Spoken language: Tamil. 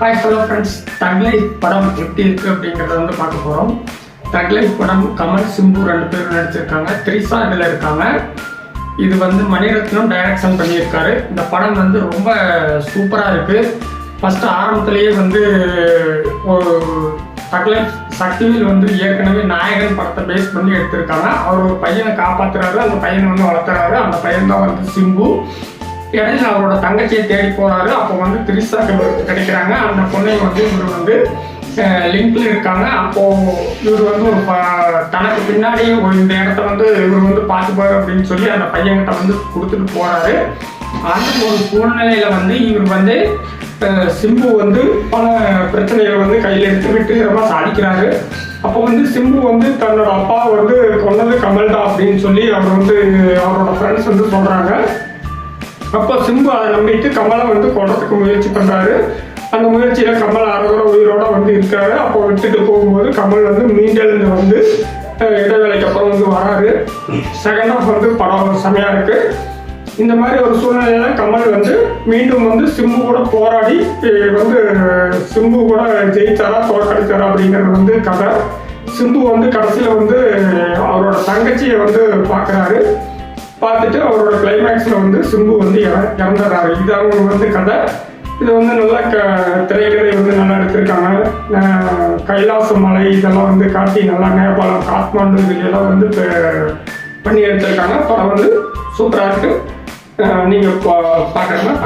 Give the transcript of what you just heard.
ஹாய் ஹலோ ஃப்ரெண்ட்ஸ் தக்லைஃப் படம் எப்படி இருக்குது அப்படிங்கிறத வந்து பார்க்க போகிறோம் தக்லைஃப் படம் கமல் சிம்பு ரெண்டு பேரும் நடிச்சிருக்காங்க. த்ரிஷா இதில் இருக்காங்க. இது வந்து மணிரத்னம் டைரக்ஷன் பண்ணியிருக்காரு. இந்த படம் வந்து ரொம்ப சூப்பராக இருக்குது ஃபஸ்ட்டு ஆரம்பத்துலேயே வந்து ஒரு தக்லைஃப் சக்திவேல் வந்து ஏற்கனவே நாயகன் படத்தை பேஸ் பண்ணி எடுத்திருக்காங்க. அவர் ஒரு பையனை காப்பாத்துறாரு. அந்த பையனை வந்து வளர்த்துறாரு. அந்த பையன் தான் வந்து சிம்பு. இடையில அவரோட தங்கச்சியை தேடி போறாரு அப்போ வந்து திரிசா கிடைக்கிறாங்க. அந்த பொண்ணை வந்து இவர் வந்து லிங்க்ல இருக்காங்க. அப்போ இவர் வந்து ஒரு ப- தனக்கு பின்னாடி ஒரு இந்த இடத்த வந்து இவர் வந்து பார்த்துப்பாரு அப்படின்னு சொல்லி அந்த பையன்கிட்ட வந்து கொடுத்துட்டு போறாரு. அந்த ஒரு சூழ்நிலையில வந்து இவர் வந்து சிம்பு வந்து பல பிரச்சனைகளை வந்து கையில் எடுத்துக்கிட்டு ரொம்ப சாதிக்கிறாரு. அப்போ வந்து சிம்பு வந்து தன்னோட அப்பா வந்து கொன்னது கமல் தான் அப்படின்னு சொல்லி அவர் வந்து அவரோட ஃப்ரெண்ட்ஸ் வந்து சொல்றாங்க. அப்போ சிம்பு அதை நம்பிட்டு கமலை வந்து கொடத்துக்கு முயற்சி பண்ணுறாரு அந்த முயற்சியில் கமல் அறகுற உயிரோட வந்து இருக்காரு. அப்போ விட்டுட்டு போகும்போது கமல் வந்து மீண்டெழுந்து வந்து இடைவேளைக்கு அப்புறம் வந்து வராரு. செகண்ட் ஆஃப் வந்து படம் செமையாக இருக்கு. இந்த மாதிரி ஒரு சூழ்நிலையில கமல் வந்து மீண்டும் வந்து சிம்பு கூட போராடி வந்து சிம்பு கூட ஜெயித்தாரா தோற்கடித்தாரா அப்படிங்கிறது வந்து கதை. சிம்பு வந்து கடைசியில் வந்து அவரோட தங்கச்சியை வந்து பார்க்குறாரு. பார்த்துட்டு அவரோட கிளைமேக்ஸில் வந்து சிம்பு வந்து இற- இறந்துடுறாரு. இது அவங்க வந்து கதை. இது வந்து நல்லா க திரைக்கதை வந்து நல்லா எடுத்திருக்காங்க. கைலாச மலை இதெல்லாம் வந்து காட்டி நல்லா நேபாளம் காத்மாண்டு இதுலாம் வந்து பண்ணி எடுத்திருக்காங்க. படம் வந்து சூப்பராக இருக்குது நீங்கள் பா- பார்க்கறதுனா